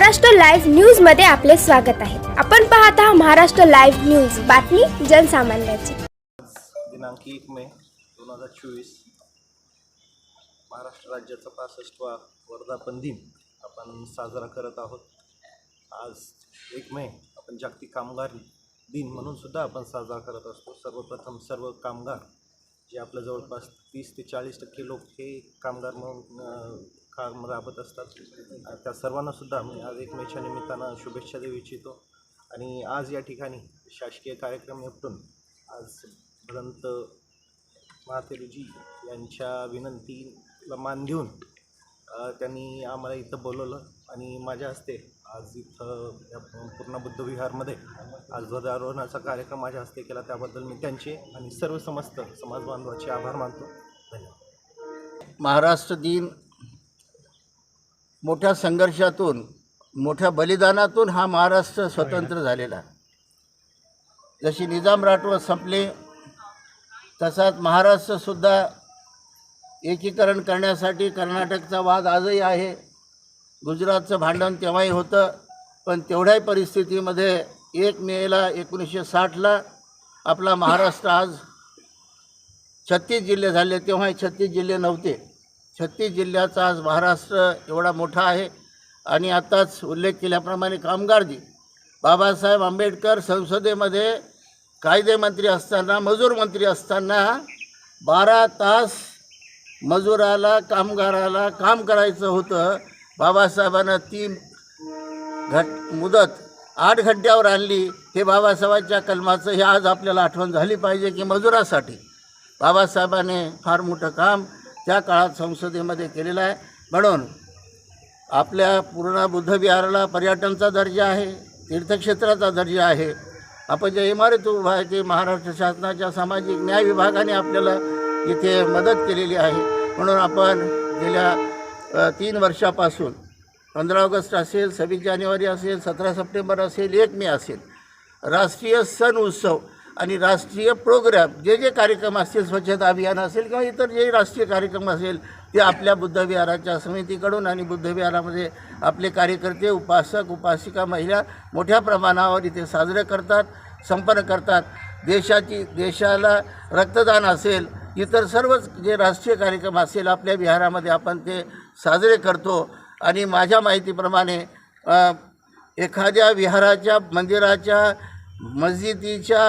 Maharashtra live न्यूजमध्ये आपले स्वागत आहे. आपण पाहत आहात महाराष्ट्र लाईव्ह न्यूज. बातमी जनसामान्याची. दिनांक एक मे दोन हजार चोवीस. महाराष्ट्र राज्याचा पासष्टवा वर्धापन दिन आपण साजरा करत आहोत. आज एक मे आपण जागतिक कामगार दिन म्हणून सुद्धा आपण साजरा करत असतो. सर्वप्रथम सर्व कामगार जे आपल्या जवळपास तीस ते चाळीस टक्के लोक हे कामगार म्हणून अं, काम राबत असतात. त्या सर्वांनासुद्धा मी आज एक मेच्या निमित्तानं शुभेच्छा देऊ इच्छितो. आणि आज या ठिकाणी शासकीय कार्यक्रम निपटून आज भदंत महातेरुजी यांच्या विनंतीला मान देऊन त्यांनी आम्हाला इथं बोलवलं. आणि माझ्या हस्ते आज इथं या पूर्ण बुद्ध विहारमध्ये आज ध्वजारोहणाचा कार्यक्रम माझ्या हस्ते केला. त्याबद्दल मी त्यांचे आणि सर्व समस्त समाजबांधवाचे आभार मानतो. धन्यवाद. महाराष्ट्र दिन मोठ्या संघर्षातून मोठ्या बलिदानातून हा महाराष्ट्र स्वतंत्र झालेला आहे. जशी निजाम राठवत संपले तसाच महाराष्ट्रसुद्धा एकीकरण करण्यासाठी कर्नाटकचा वाद आजही आहे. गुजरातचं भांडण तेव्हाही होतं पण तेवढ्याही परिस्थितीमध्ये एक मेला एकोणीसशे साठला. आपला महाराष्ट्र आज छत्तीस जिल्हे झाले तेव्हा छत्तीस जिल्हे नव्हते. छत्तीस जिल्ह्याचा आज महाराष्ट्र एवढा मोठा आहे. आणि आत्ताच उल्लेख केल्याप्रमाणे कामगार जी बाबासाहेब आंबेडकर संसदेमध्ये कायदेमंत्री असताना मजूर मंत्री असताना बारा तास मजुराला कामगाराला काम करायचं होतं. बाबासाहेबांना ती घट मुदत आठ घंट्यावर आणली. हे बाबासाहेबांच्या कलमाचं हे आज आपल्याला आठवण झाली पाहिजे की मजुरासाठी बाबासाहेबाने फार मोठं काम त्या काळात संसदेमध्ये केलेला आहे. म्हणून आपल्या पूर्ण बुद्धविहाराला पर्यटनचा दर्जा आहे तीर्थक्षेत्राचा दर्जा आहे. आपण ज्या इमारत उभा आहे ते महाराष्ट्र शासनाच्या सामाजिक न्याय विभागाने आपल्याला इथे मदत केलेली आहे. म्हणून आपण गेल्या तीन वर्षापासून पंधरा ऑगस्ट असेल सव्वीस जानेवारी असेल सतरा सप्टेंबर असेल एक मे असेल राष्ट्रीय सण उत्सव आणि राष्ट्रीय प्रोग्रॅम जे जे कार्यक्रम असतील स्वच्छता अभियान असेल किंवा इतर जे राष्ट्रीय कार्यक्रम असेल ते आपल्या बुद्धविहाराच्या समितीकडून आणि बुद्धविहारामध्ये आपले कार्यकर्ते उपासक उपासिका महिला मोठ्या प्रमाणावर इथे साजरे करतात संपन्न करतात. देशाची देशाला रक्तदान असेल इतर सर्वच जे राष्ट्रीय कार्यक्रम असेल आपल्या विहारामध्ये आपण ते साजरे करतो. आणि माझ्या माहितीप्रमाणे एखाद्या विहाराच्या मंदिराच्या मस्जिदीच्या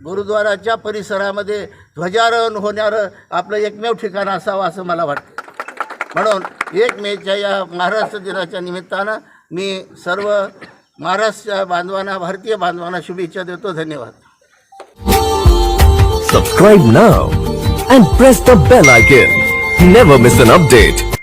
गुरुद्वाराच्या परिसरामध्ये ध्वजारोहण होणारं आपलं एकमेव ठिकाण असावं असं मला वाटतं. म्हणून एक मेच्या या महाराष्ट्र दिनाच्या निमित्तानं मी सर्व महाराष्ट्र बांधवांना भारतीय बांधवांना शुभेच्छा देतो. धन्यवाद. Subscribe now and press the bell icon. Never miss an update